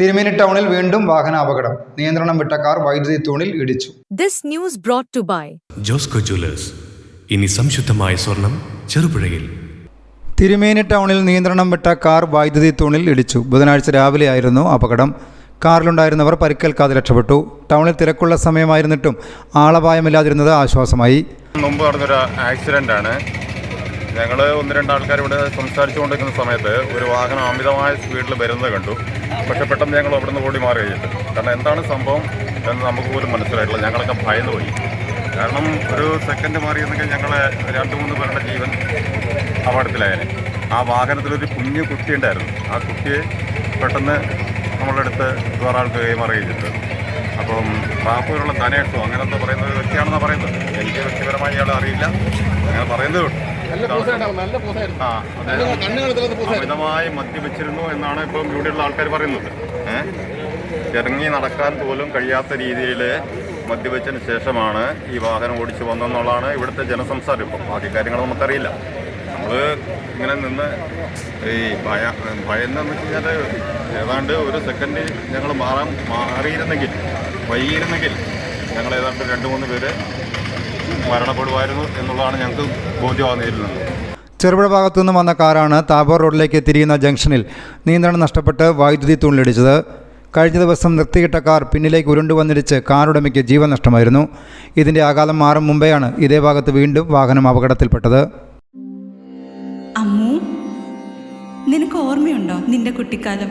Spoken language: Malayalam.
തിരുമേനി ടൗണിൽ വീണ്ടും വാഹനാപകടം. നിയന്ത്രണം വിട്ട കാർ വൈദ്യുതി തൂണിൽ ഇടിച്ചു. This news brought to by Josco Jewellers ഇനി സംശുദ്ധമായ സ്വർണം ചെറുപുഴയിൽ. തിരുമേനി ടൗണിൽ നിയന്ത്രണം വിട്ട കാർ വൈദ്യുതി തൂണിൽ ഇടിച്ചു. ബുധനാഴ്ച രാവിലെയായിരുന്നു അപകടം. കാറിലുണ്ടായിരുന്നവർ പരിക്കേൽക്കാതെ രക്ഷപ്പെട്ടു. ടൗണിൽ തിരക്കുള്ള സമയമായിരുന്നിട്ടും ആളപായമില്ലാതിരുന്നത് ആശ്വാസമായി. മുമ്പ് നടന്നൊരു ആക്സിഡന്റ് ആണ് ഞങ്ങൾ ഒന്ന് രണ്ട് ആൾക്കാർ ഇവിടെ സംസാരിച്ചുകൊണ്ടിരിക്കുന്ന സമയത്ത് ഒരു വാഹനം അമിതമായ സ്പീഡിൽ വരുന്നത് കണ്ടു. പക്ഷെ പെട്ടെന്ന് ഞങ്ങൾ അവിടെ നിന്ന് ഓടി മാറി കഴിഞ്ഞിട്ട് കാരണം എന്താണ് സംഭവം എന്ന് നമുക്ക് പോലും മനസ്സിലായിട്ടില്ല. ഞങ്ങളൊക്കെ ഭയന്നു പോയി കാരണം ഒരു സെക്കൻഡ് മാറിയിരുന്നെങ്കിൽ ഞങ്ങളെ രണ്ട് മൂന്ന് പേരുടെ ജീവൻ അപകടത്തിലായേനെ. ആ വാഹനത്തിലൊരു കുഞ്ഞു കുട്ടി ഉണ്ടായിരുന്നു. ആ കുട്ടിയെ പെട്ടെന്ന് നമ്മളുടെ അടുത്ത് വേറെ ആൾക്ക് കഴിഞ്ഞിട്ടുണ്ട് അപ്പം റാപ്പൂരുള്ള ധനേഷോ അങ്ങനെന്താ പറയുന്നത് വ്യക്തിയാണെന്നാണ് പറയുന്നത്. എനിക്ക് വ്യക്തിപരമായി ഇയാളെ അറിയില്ല. അങ്ങനെ പറയുന്നത് കേട്ടു. ആ അദ്ദേഹം അമിതമായി മദ്യപിച്ചിരുന്നു എന്നാണ് ഇപ്പം ഇവിടെയുള്ള ആൾക്കാർ പറയുന്നത്. ഏഹ് ഇറങ്ങി നടക്കാൻ പോലും കഴിയാത്ത രീതിയിൽ മദ്യപിച്ചതിന് ശേഷമാണ് ഈ വാഹനം ഓടിച്ചു വന്നെന്നുള്ളതാണ് ഇവിടുത്തെ ജനസംസാരം ഇപ്പം. ബാക്കി കാര്യങ്ങൾ നമുക്കറിയില്ല. നമ്മൾ ഇങ്ങനെ നിന്ന് ഈ ഭയ ഭയന്നെന്ന് വെച്ച് കഴിഞ്ഞാൽ ഏതാണ്ട് ഒരു സെക്കൻഡ് ഞങ്ങൾ മാറാൻ മാറിയിരുന്നെങ്കിൽ വൈകിയിരുന്നെങ്കിൽ ഞങ്ങൾ ഏതാണ്ട് രണ്ട് മൂന്ന് പേര് മരണപ്പെടുമായിരുന്നു എന്നുള്ളതാണ് ഞങ്ങൾക്ക് ബോധ്യമാകുന്നത് ചെറുപുഴ ഭാഗത്തുനിന്ന് വന്ന കാറാണ് താബോർ റോഡിലേക്ക് തിരിയുന്ന ജംഗ്ഷനിൽ നിയന്ത്രണം നഷ്ടപ്പെട്ട് വൈദ്യുതി തൂണിലിടിച്ചത്. കഴിഞ്ഞ ദിവസം നിർത്തിയിട്ട കാർ പിന്നിലേക്ക് ഉരുണ്ടു വന്നിടിച്ച് കാറുടമയ്ക്ക് ജീവൻ നഷ്ടമായിരുന്നു. ഇതിന്റെ ആഘാതം മാറും മുമ്പെയാണ് ഇതേ ഭാഗത്ത് വീണ്ടും വാഹനം അപകടത്തിൽപ്പെട്ടത്. അമ്മു നിനക്ക് ഓർമ്മയുണ്ടോ നിന്റെ കുട്ടിക്കാലം?